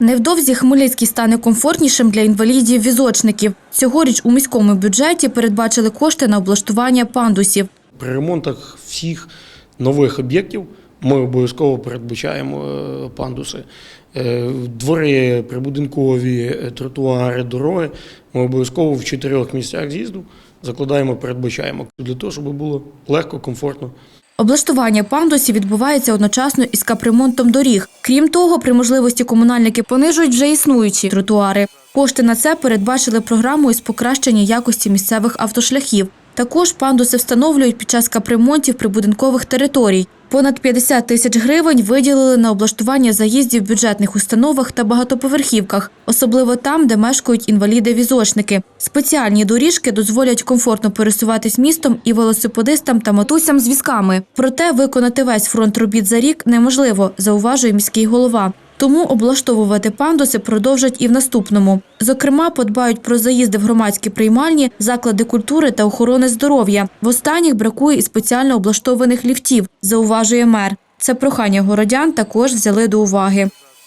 Невдовзі Хмельницький стане комфортнішим для інвалідів-візочників. Цьогоріч у міському бюджеті передбачили кошти на облаштування пандусів. При ремонтах всіх нових об'єктів ми обов'язково передбачаємо е, пандуси. Е, Двори, прибудинкові, е, тротуари, дороги ми обов'язково в чотирьох місцях з'їзду закладаємо, передбачаємо для того, щоб було легко, комфортно. Облаштування пандусів відбувається одночасно із капремонтом доріг. Крім того, при можливості комунальники понижують вже існуючі тротуари. Кошти на це передбачили програмою з покращення якості місцевих автошляхів. Також пандуси встановлюють під час капремонтів прибудинкових територій. Понад 50 тисяч гривень виділили на облаштування заїздів в бюджетних установах та багатоповерхівках, особливо там, де мешкають інваліди-візочники. Спеціальні доріжки дозволять комфортно пересуватись містом і велосипедистам та матусям з візками. Проте виконати весь фронт робіт за рік неможливо, зауважує міський голова. Тому облаштовувати пандуси продовжать і в наступному. Зокрема, подбають про заїзди в громадські приймальні, заклади культури та охорони здоров'я. В останніх бракує і спеціально облаштованих ліфтів, зауважує мер. Це прохання городян також взяли до уваги.